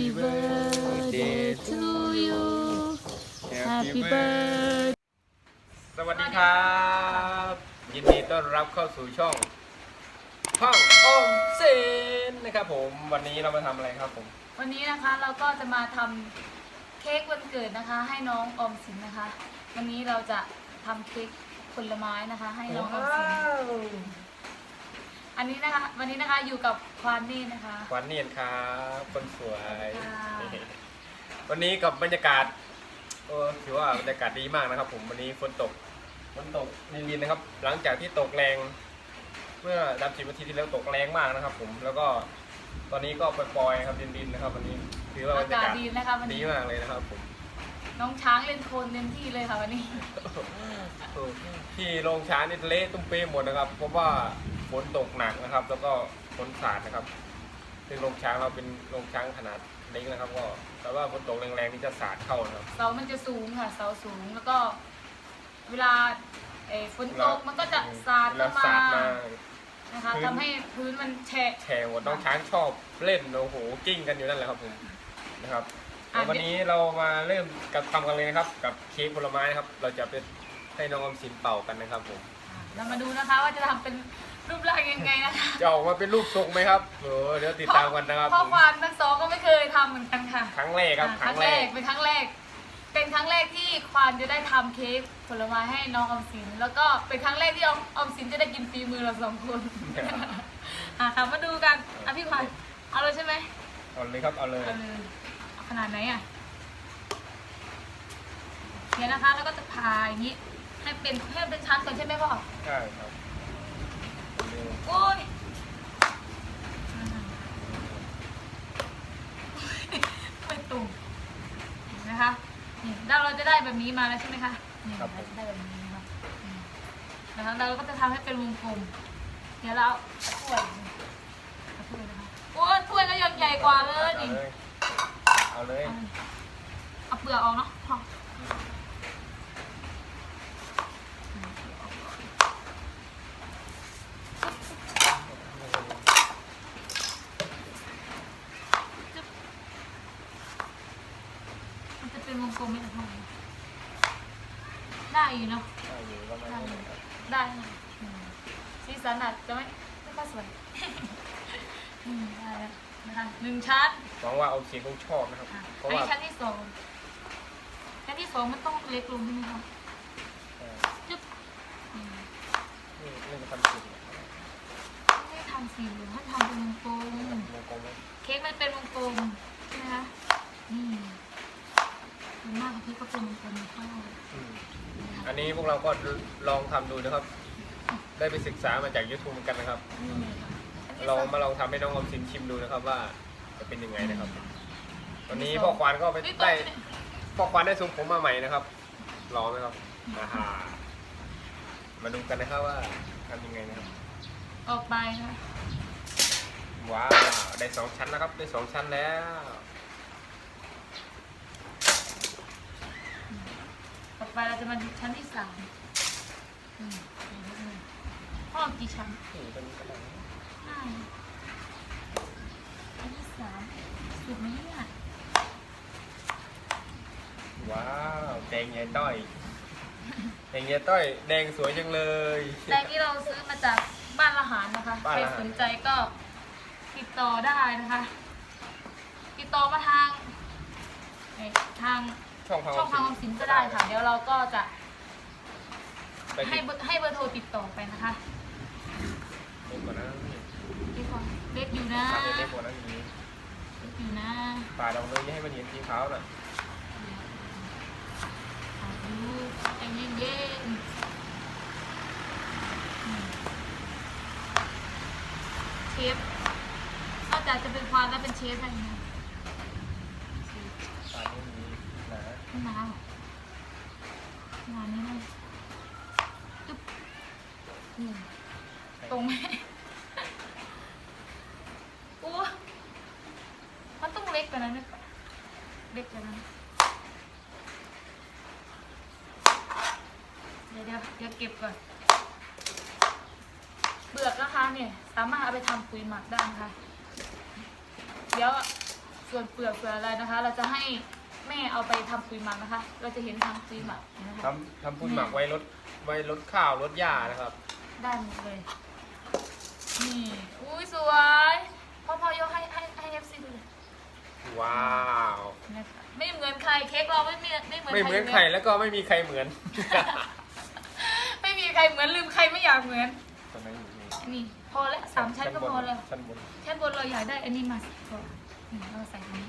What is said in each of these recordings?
Happy birthday to you Happy birthday สวัสดีครับ ยินดีต้อนรับเข้าสู่ช่องช่องออมเซนนะครับผมวันนี้เรามาทำอะไรครับผมวันนี้นะคะเราก็จะมาทำเค้กวันเกิดนะคะ ให้น้องออมสินนะคะ วันนี้เราจะทำเค้กผลไม้นะคะ ให้น้องออมสิน อันนี้นะคะ วันนี้นะคะอยู่กับควานนี่นะคะควันเนียนครับคนสวยค่ะวันนี้กับบรรยากาศเออถือว่าบรรยากาศดีมากนะครับ ผมวันนี้ฝนตกฝนตกลินๆนะครับ หลังจากที่ตกแรง เมื่อดับสิบนาทีที่แล้วตกแรงมากนะครับ ผมแล้วก็ตอนนี้ก็ปล่อยๆครับดินๆนะครับ วันนี้ถือว่าบรอารยากาศกาศดีนะคะวันดีนี้มากเลยนะครับผม น้องช้างเล่นโคลนเต็มที่เลยค่ะวันนี้ ที่โรงช้างนี่เละตุ้มเป้หมดนะครับ เพราะว่า ฝนตกหนักนะครับ แล้วก็ฝนสาดนะครับ ซึ่งโรงช้างเราเป็นโรงช้างขนาดเล็กนะครับ ก็แต่ว่าฝนตกแรงๆนี่จะสาดเข้านะครับ เสามันจะสูงค่ะ เสาสูงแล้วก็ เวลาเอ่อฝนตกมันก็จะสาดแล้เข้าวมาสาดมานะคะพื้น ทำให้พื้นมันแฉะแฉหมดน้องช้างชอบเล่นโอ้โหกิ้งกันอยู่นั่นแหละครับผมนะครับอะ แล้ววันนี้เรามาเริ่มกับทำกันเลยนะครับ กับเค้กผลไม้นะครับ เราจะไปให้น้องออมสินเป่ากันนะครับผม เรามาดูนะคะว่าจะทำเป็น รูปร่างยังไงนะคะจะออกมาเป็นรูปทรงไหมครับเออเดี๋ยวติดตามกันนะครับพ่อผมควานทั้งสองก็ไม่เคยทำเหมือนกันค่ะครั้งแรกครับอ่าครั้งแรกเป็นครั้งแรก เป็นครั้งแรกที่ควานจะได้ทำเค้กผลไม้ให้น้องออมสิน แล้วก็เป็นครั้งแรกที่ออมออมสินจะได้กินฝีมือเราสองคนอะค่ะมาดูกันอะพี่ควานเอาเลยใช่ไหมเอาเลยครับเอาเลยเอาเลยเอาขนาดไหนอะเนี่ยนะคะแล้วก็จะพายอย่างนี้ให้เป็นให้เป็นชั้นก่อนใช่ไหมพ่อใช่ครับเอาเลย โอ้ยไม่ตรงนะคะนี่แล้วเราจะได้แบบนี้มาแล้วใช่ไหมคะนี่เราจะได้แบบนี้นะคะนี่นะคะเราก็จะทำให้เป็นวงกลม เดี๋ยวเราเอาถ้วยเอาถ้วยนะคะโอ้ยถ้วยก็ยังใหญ่กว่าเลยเอานี่เลยเอาเลย เอาเปลือกออกเนาะเป็นวงกลมไหมคะพ่อได้อยู่เนาะ เอาอยู่ประมาณ ได้ นี้ อยู่ ครับ ได้ค่ะอืมสีสันอาจจะไม่ไม่ค่อยสวยอืมได้แล้วนะคะหนึ่งชั้นหวังว่าเอาเสียงคงชอบนะครับอะเพอัราะนว่านี้ชั้นที่สองชั้นที่สองมันต้องเล็กลงใช่ไหมคะเออจึ๊บอืมนี่นี่จะทำเสียงไม่ได้ทำสีเหลืองให้ทำเป็นวงกลม วงกลมไหมเค้กมันเป็นวงกลมใช่ไหมคะ นี่ส่ วนมากเค้กก็เป็นวงกลมเข้าอืมอันนี้พวกเราก็ลองทำดูนะครับ ได้ไปศึกษามาจาก YouTube เหมือนกันนะครับ นี่ค่ะอันที่เราสองมาลองทำให้น้องออมสินชิมดูนะครับว่าจะเป็นยังไงนะครับ วันนี้พ่อควานก็ไปนี่ได้ตรงนี้พ่อควานได้ทรงผมมาใหม่นะครับรอไหมครับอ่าฮะมาดูกันนะครับว่าทำยังไงนะครับ ออกไปนะคะว้าวได้สองชั้นแล้วครับได้สองชั้นแล้ว ต่อ ไปเราจะมาดูชั้นที่สามอืมห้องกี่ชั้นนี่ตรงนี้ก็ได้ห้าชั้นที่สามสุดไหมเนี่ยว้าวแดงใหญ่ต้อยแดงใหญ่ต้อย แดงสวยจังเลย แต่ที่เราซื้อมาจากบ้านละหารนะคะบ้านใครละหาร สนใจก็ติดต่อได้นะคะ ติดต่อมาทางเอ่อทาง ช่องพังช่องทางออมสินก็ได้ค่ะ เดี๋ยวเราก็จะไปให้ติดเบอร์ให้เบอร์โทรติดต่อไปนะคะเล็กกว่านั้นเล็กกว่าเล็กอยู่นะปาดเล็กกว่านั้นอย่างนี้เล็กอยู่นะปาดออกเลยอย่าให้มันเห็นสีขาวน่ะอะดูใจเย็นๆอืมเชฟนอกจากจะเป็นควานแล้วเป็นเชฟอะไรนะปาดไม่มี หนาไม่นาหรอกงานนี้นะจุ๊บอืมตรงไหมโอ้มันต้องเล็กกว่านั้นนะเล็กกว่านั้นเดี๋ยวเดี๋ยวเดี๋ยวเก็บก่อนเปลือกนะคะเนี่ยสามารถเอาไปทำปุ๋ยหมักได้นะคะ เดี๋ยวส่วนเปลือกเปลือกอะไรนะคะ เราจะให้ แม่เอาไปทำปุ๋ยหมักนะคะ เราจะเห็นทำปุ๋ยหมักนะคะ ทำทำปุ๋ยหมักไว้ลดไว้ลดข้าวลดหญ้านะครับ ได้หมดเลย นี่ อุ้ยสวย พ่อพ่อยกให้ให้ให้เอฟซีดูเลยว้าว นะคะไม่เหมือนใครเค้กเราไม่มีไม่เหมือนไม่เหมือนใคใครรแล้วก็ไม่มีใครเหมือนไม่มีใครเหมือนลืมใครไม่อยากเหมือน ตอนนั้นอยู่นี่นี่ พอแล้วสามชั้นก็พอแล้ว ชั้นบน ชั้นบนเราอยากได้อันนี้มาสิพอนี่เราใส่ตรงนี้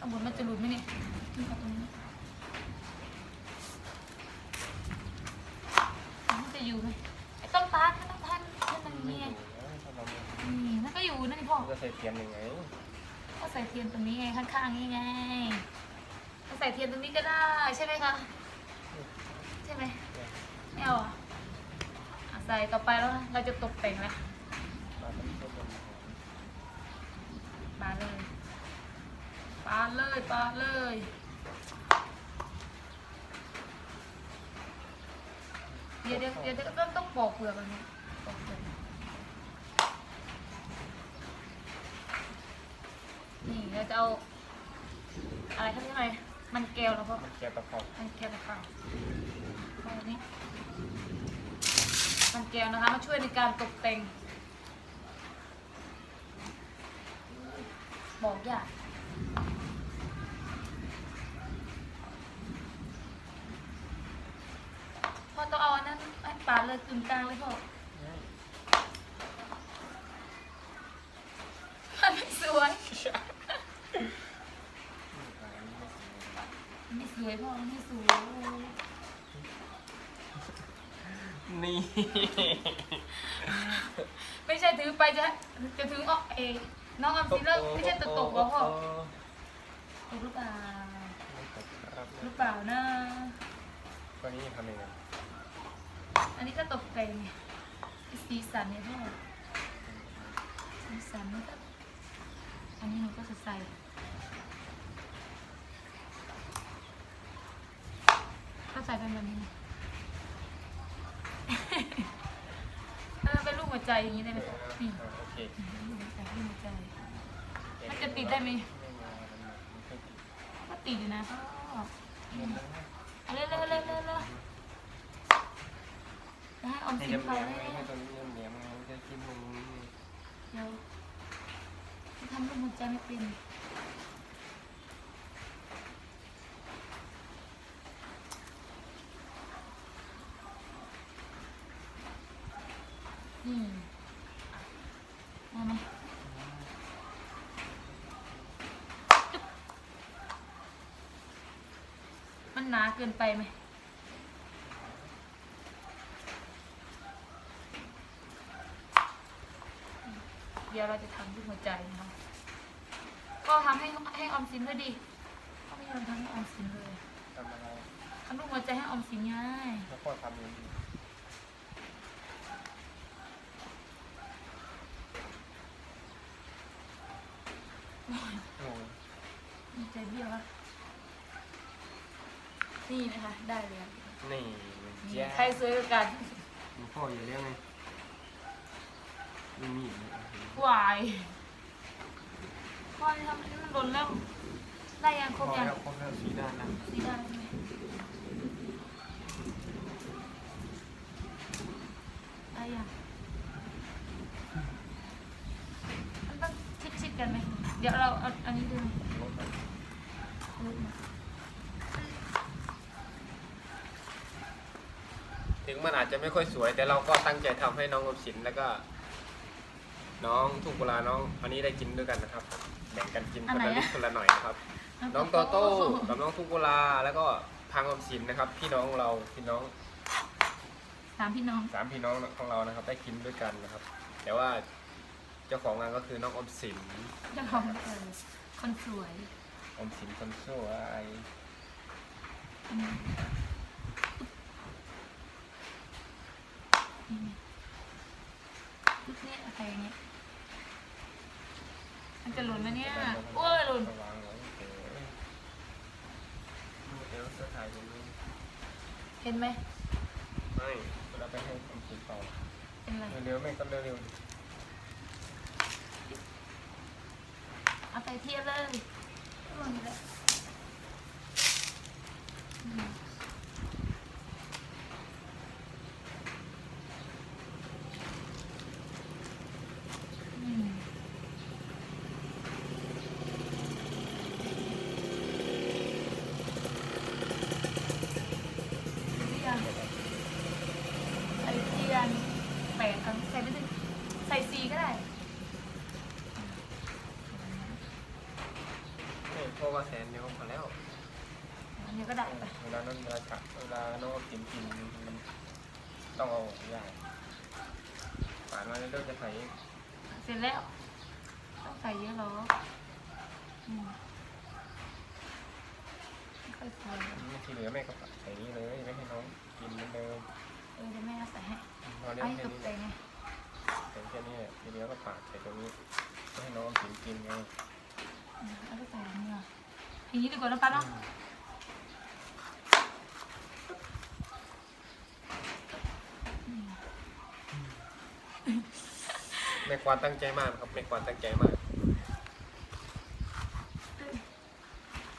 ข้างบนมันจะหลุดไหมเนี่ยนี่เอาตรงนี้มันจะอยู่ไหมไอ้ต้องตาร์ทไม่ต้องทันให้มันไม่เงี้อยยู่นะถ้าเราไม่นี่นั่นก็อยู่นั่นนี่พ่อเราจะใส่เทียนยังไงก็ใส่เทียนตรงนี้ไงข้างๆนี่ไงก็ใส่เทียนตรงนี้ก็ได้ใช่ไหมคะใช่ไหมไม่เอาอะอะใส่ต่อไปแล้วนะเราจะตกแต่งแล้วมาเป็นต้นบนปาเลย ปาเลยปาเลยเดี๋ยวเดี๋ยวเดี๋ยวเดี๋ยวต้องต้องปอกเปลือกอันนี้ปอกเปลือกนี่เราจะเอาอะไรเขาเรียกอะไรมันแก้วแล้วพ่อมันแก้ตะขอบมันแก้วนะคะตรงนี้มันแก้วนะคะมาช่วยในการตกแต่งบอกอยากพ่อต้องเอาอันนั้นให้ ปาดเลยกึ่งกลางเลยพ่อมันไม่สวยมันไม่สวยพ่อมันไม่สวยนี่ ไม่ใช่ถือไปจะจะถึงออกเอน้องออมสินเลิกไม่ใช่ตกตกเหรอพ่อตกหรือเปล่าไม่ตกครับหรือเปล่านะตอนนี้ทำยังไง อันนี้ก็ตกแต่งไงสีสันเนี่ยพ่อสีสันนี่ก็อันนี้หนูก็จะใส่ก็ใส่เป็นแบบนี้นะเออเป็นรูปหัวใจอย่างนี้ได้ไหมนี่อ่าโอเครูปหัวใจรูปหัวใจ มันจะติดได้ไหมก็ติดอยู่นะพ่อเอาเร็วเร็วเร็วเร็วเร็วจะ ให้ออมให้สินเลี้ยงเขาเลี้ยงเลยให้ตัวนี้เลี้ยงเลี้ยงมันจะกินตรงนี้เดี๋ยวทำรูปหัวใจไม่เป็นนี่มาไหมจุ๊บมันหนาเกินไปไหม ยวเราจะทำรูปหัวใจนะคะก็ทำให้ให้ออมสินด้วยดิก็ไม่ยอมทำให้ออมสินเลยทำอะไรทำรูปหัวใจให้ออมสินง่ายแล้วก็ทำอย่างนี้โอ้ยมีใจเบี้ยวอะนี่นะคะ ได้เลยอะนี่นี่แจ๊ใครสวยกว่ากันมีพ่ออย่าเลี้ยงไงไม่มีอีกนะวายพ่อนี่ทำให้มันหล่นแล้วได้ยังครพ่อบยังแล้วครบแล้วสีด้านนะสีได้ใช่ไหมได้ยังมันต้องชิดๆกันไหมเดี๋ยวเราเอาอันนี้ดูรูปมาถึงมันอาจจะไม่ค่อยสวย แต่เราก็ตั้งใจทำให้น้องอมสินแล้วก็ น้องทุกเวลาน้องอันนี้ได้กินด้วยกันนะครับ แบ่งกันกินคนละนิดคนละหน่อยนะครับ น้องโตโต้กับน้องทุกเวลาแล้วก็พังอมสินนะครับ พี่น้องเราพี่น้องสามพี่น้องสามพี่น้องของเรานะครับ ได้กินด้วยกันนะครับ แต่ว่าเจ้าของงานก็คือน้องอมสินเจ้าของเออคนสวยอมสินคนสวยอืมนี่ไงลูกเนี่ยอะไรอย่างเงี้ย มันจะหล่นไหมเนี่ยโอ้ยหล่นวางไว้โอเคเดี๋ยวจะถ่ายตรงนี้เห็นไหมไม่เราไปให้อมสินต่อเป็นไรเร็วๆไม่ก็เร็วเอาใส่เทียบเลยร่วงอยู่แล้วอืมอืมเทียนใส่เทียนแปดกันใส่ไม่ถึงใส่สี่ก็ได้ นี่เพราะว่าแสนเดียวพอแล้วอันนี้ก็ได้ไปเวลานั้นเวลาจับเวลาน้องกินกินมันต้องเอาใหญ่ผ่านมาแล้วเราจะใส่เสร็จแล้ว ต้องใส่เยอะหรออืมไม่ค่อยใส่ที่เหลือแม่ก็ใส่นี้เลยไม่ให้น้องกินเหมือนเดิมเออเดี๋ยวแม่เอาใส่ให้พอเนี้ยไอ้แค่ตกนี้ใจไงใส่แค่นี้แหละทีเหลือก็ปาดใส่ตรงนี้ไม่ให้น้องกินกินไง อืมแล้วก็ใส่อันนี้อะอย่างนี้ดีกว่านะป้าเนาะนี่ไงแม่ควานตั้งใจมากครับแม่ควานตั้งใจมาก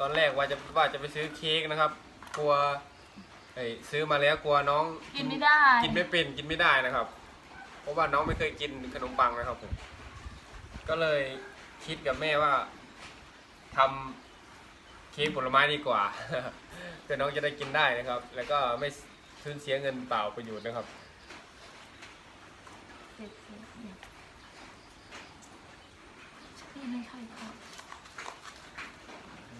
ตอนแรกว่าจะว่าจะไปซื้อเค้กนะครับ กลัวเอ้ยซื้อมาแล้วกลัวน้องกินไม่ได้ กินไม่เป็นกินไม่ได้นะครับ เพราะว่าน้องไม่เคยกินขนมปังนะครับผมก็เลยคิดกับแม่ว่า ทำเค้กผลไม้ดีกว่าเพื่อน้องจะได้กินได้นะครับ แล้วก็ไม่สูญเสียเงินเปล่าประโยชน์นะครับเสร็จเสร็จเนี่ยนี่ไม่ใช่ครับ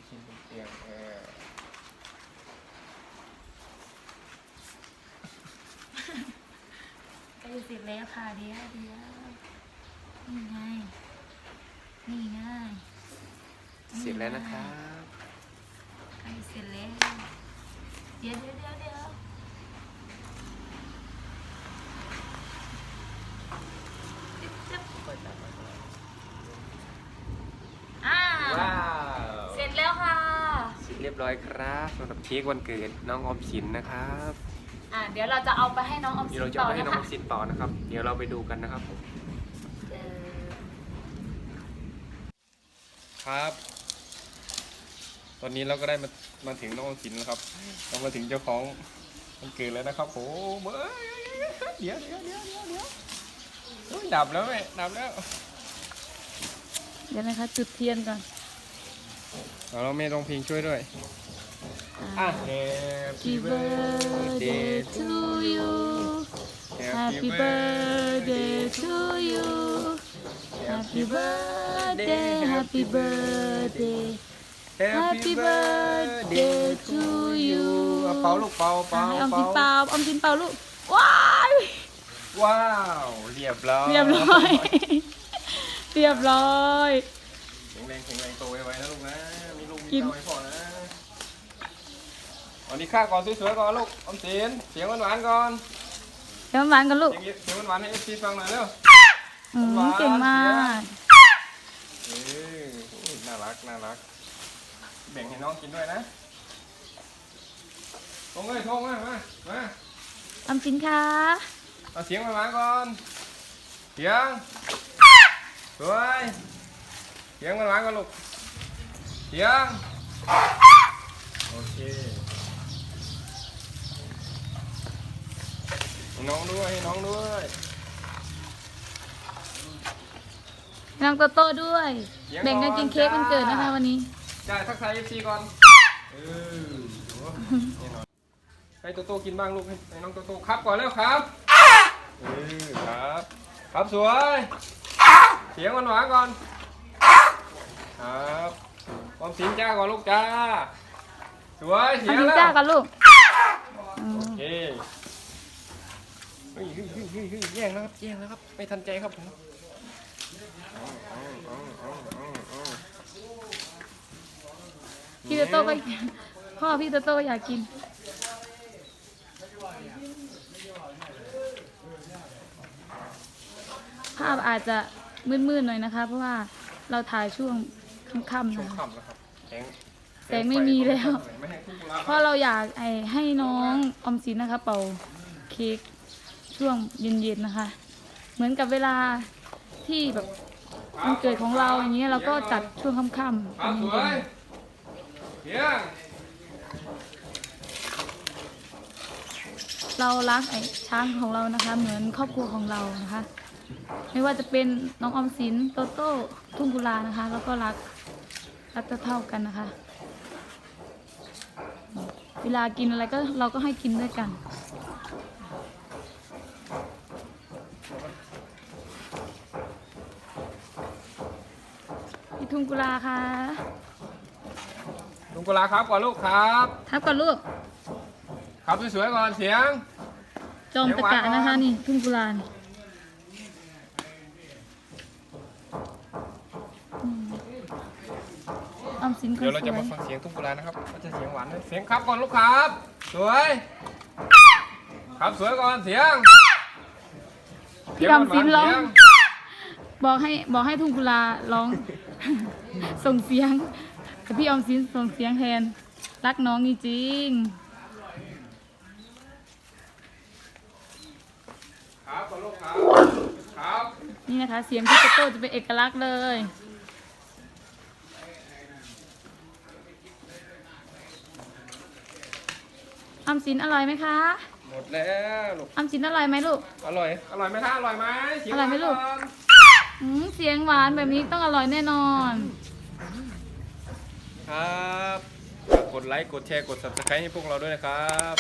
ชิ้นเป็นเตียงเออใกล้จะเสร็จแล้วค่ะเดียวเดียวนี่ไง นี่ไง เสร็จแล้วนะครับ ใกล้เสร็จแล้ว เดี๋ยวเดี๋ยวเดี๋ยวเดี๋ยวจิ๊บจิ๊บอ่าว้าว เสร็จแล้วค่ะ เสร็จเรียบร้อยครับสำหรับเค้กวันเกิดน้องออมสินนะครับอ่าเดี๋ยวเราจะเอาไปให้น้องออมสิเดี๋ยวนเราจะต่เอาอไปให้นะน้องอคะอมสินเป่านะครับ เดี๋ยวเราไปดูกันนะครับผม เออครับ ตอนนี้เราก็ได้มามาถึงน้องออมสินแล้วครับเรามาถึงเจ้าของวันเกิดแล้วนะครับโอ้เอ้ยเดี๋ยวเดี๋ยวเดี๋ยวเดี๋ยวเดี๋ยวโอ้ยดับแล้วแม่ดับแล้วเดี๋ยวนะคะ จุดเทียนก่อนเอาเราไม่ร้องเพลงช่วยด้วยอะ Happy birthday to you Happy birthday to you Happy birthday Happy birthday Happy birthday to you เอาเป่าลูกเป่าเป่าให้ออมสินเป่าเป่าออมสินเป่าลูก ว้ายว้าว เรียบร้อย เรียบร้อย เรียบร้อย แข็งแรงแข็งแรงโตไว้นะลูกนะ มีลูกมีกินเต้าให้พ่อนะวันนี้ข้าก่อนสวยๆก่อนลูกออมสินเสียงหวานๆก่อนเดี๋ยวหวานกันลูกเสียงเสียงหวานๆให้เอฟซีฟังหน่อยเร็วอืมเก่งมากเออโอ้ยน่ารักน่ารัก แบ่งให้น้องกินด้วยนะทงเลยทงเลยมามาออมสินคะเอาเสียงหวานๆก่อนเสียงสวยเสียงหวานๆก่อนลูกเสียงโอเคให้น้องด้วยให้น้องด้วยน้องโตโต้ด้วย แบ่งกันกินเค้กวันเกิดนะคะวันนี้ จ่ายทักทายเอฟซีก่อนเออโหแน่นอนให้โตโต้กินบ้างลูกให้ให้น้องโตโต้ครับก่อนแล้วครับเออครับ ครับสวย เสียงหวานๆก่อน ครับความสินจ้าก่อนลูกจ้า สวยเสีออยมงสินแล้ว จ้ากันลูกอืมโอเคเฮ้ยเฮ้ยเฮ้ยเฮ้ยเฮ้ยแย่งแล้วครับแย่งแล้วครับ ไม่ทันใจครับผมเอาเอาเอาเอาเอาเอา พี่โตโต้ก็พ่อพี่โตโต้ก็อยากกิน ภาพอาจจะมืดๆหน่อยนะคะ เพราะว่าเราถ่ายช่วงค่ำๆช่วนะงคะ ค่ำแล้วครับแสงแสงไม่มีแล้ว ไม่ให้ทุกเวลาเพราะเราอยากไอให้น้องออมสินนะคะ เป่าเค้กช่วงเย็นๆนะคะ เหมือนกับเวลาที่แบบวันเกิดของเราอย่างเงี้ยเราก็จัดช่วงค่ำๆคตรัอบนสเย็วยนเพียงๆ เรารักไอ้ช้างของเรานะคะ เหมือนครอบครัวของเรานะคะ ไม่ว่าจะเป็นน้องออมสินโตโต้ทุ่งกุลานะคะ แล้วก็รักรักเท่ากันนะคะ เวลากินอะไรก็เราก็ให้กินด้วยกันพี่ทุ่งกุลาค่ะ ลุงกุลาครับก่อนลูกครับ ทับก่อนลูกครับสวยๆก่อนเสียง จอมตะกะนะคะนี่ทุ่งกุลานี่อืมออมสินคนเดี๋ยวเราสจะวมายฟังเสียงตุ้งกุลานะครับว่าจะเสียงหวานไหมเสียงครับก่อนลูกครับ สวย ครับสวยก่อนเสียงพี่ออมสินร้องเสียบอกให้บอกให้ทุ่งกุลาร้อง ส่งเสียง แต่พี่ออมสินส่งเสียงแทน รักน้องจริงครับก่อนลูกครับครับๆนี่นะคะ เสียงพี่โตโต้จะเป็นเอกลักษณ์เลย ออมสินอร่อยไหมคะหมดแล้วลูกออมสินอร่อยไหมลูก อร่อย อร่อยไหมคะอร่อยไหมเสีงอร่อยไหมลูกวานอืมเสียงหวานแบบนี้ต้องอร่อยแน่นอน ครับฝากกดไลค์ กดแชร์ กด subscribe ให้พวกเราด้วยนะครับ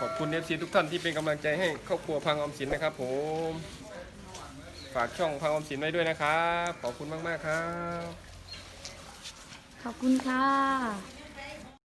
ขอบคุณเอฟซีทุกท่านที่เป็นกำลังใจให้ครอบครัวพังออมสินนะครับผม ฝากช่องพังออมสินไว้ด้วยนะครับ ขอบคุณมาก ๆ ครับ ขอบคุณค่ะ